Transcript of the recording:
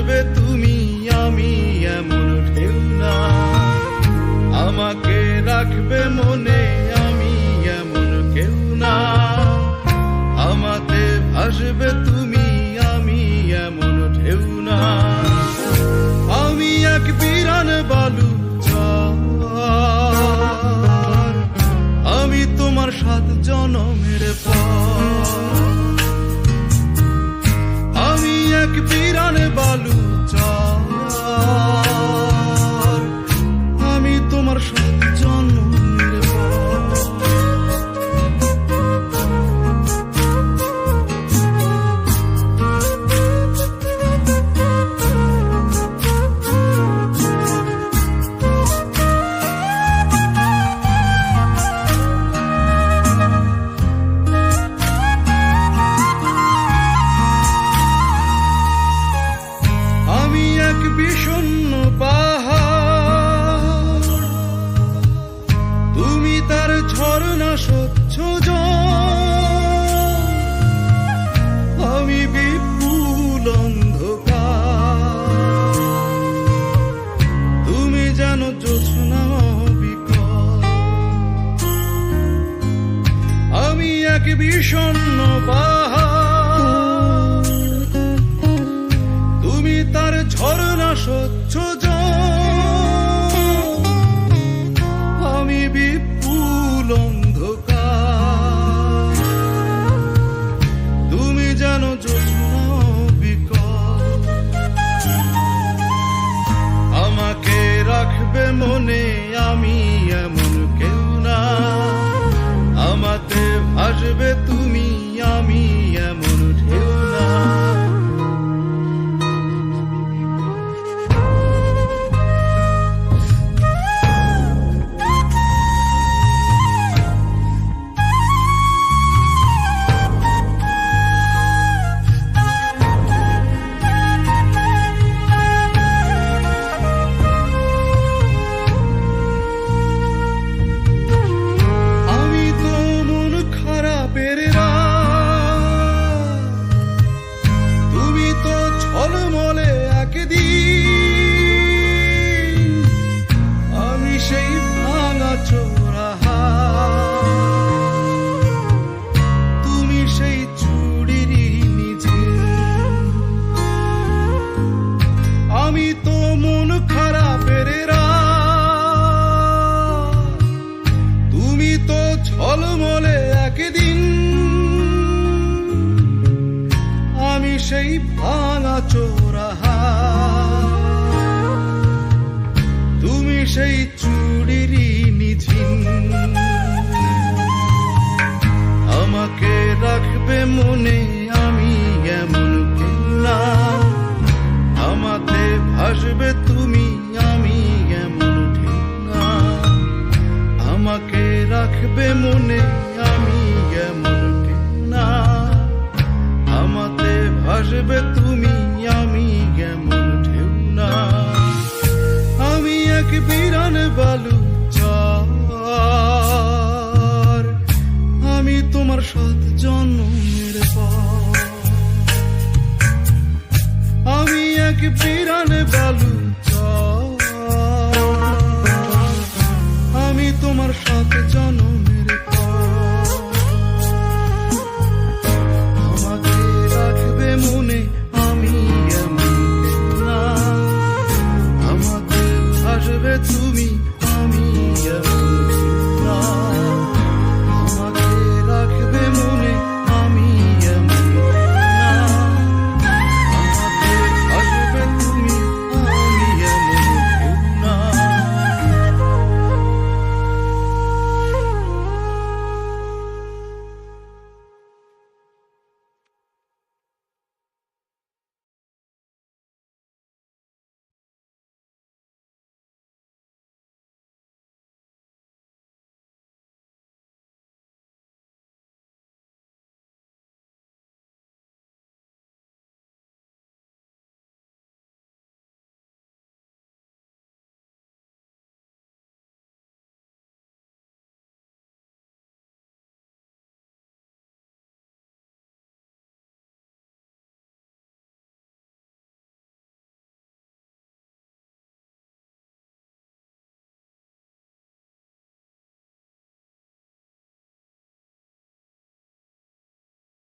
করবে তুমি, আমি এমন ঢেউ না। আমাকে রাখবে মনে, আমি এমন কেউ না। আমাতে ভাসবে তুমি, আমি এমন ঢেউ না। আমি এক বিরান বালু আমি তোমার সাত জনমের পর। আমি এক বি Hannibal Luton. yaşanma var. ver tu কেমনে আমি এমন পেলাম আমাতে ভাসবে তুমি, আমি এমন ঠেলা আমাকে রাখবে মনে, আমি এমন আমি তোমার সাথে জনম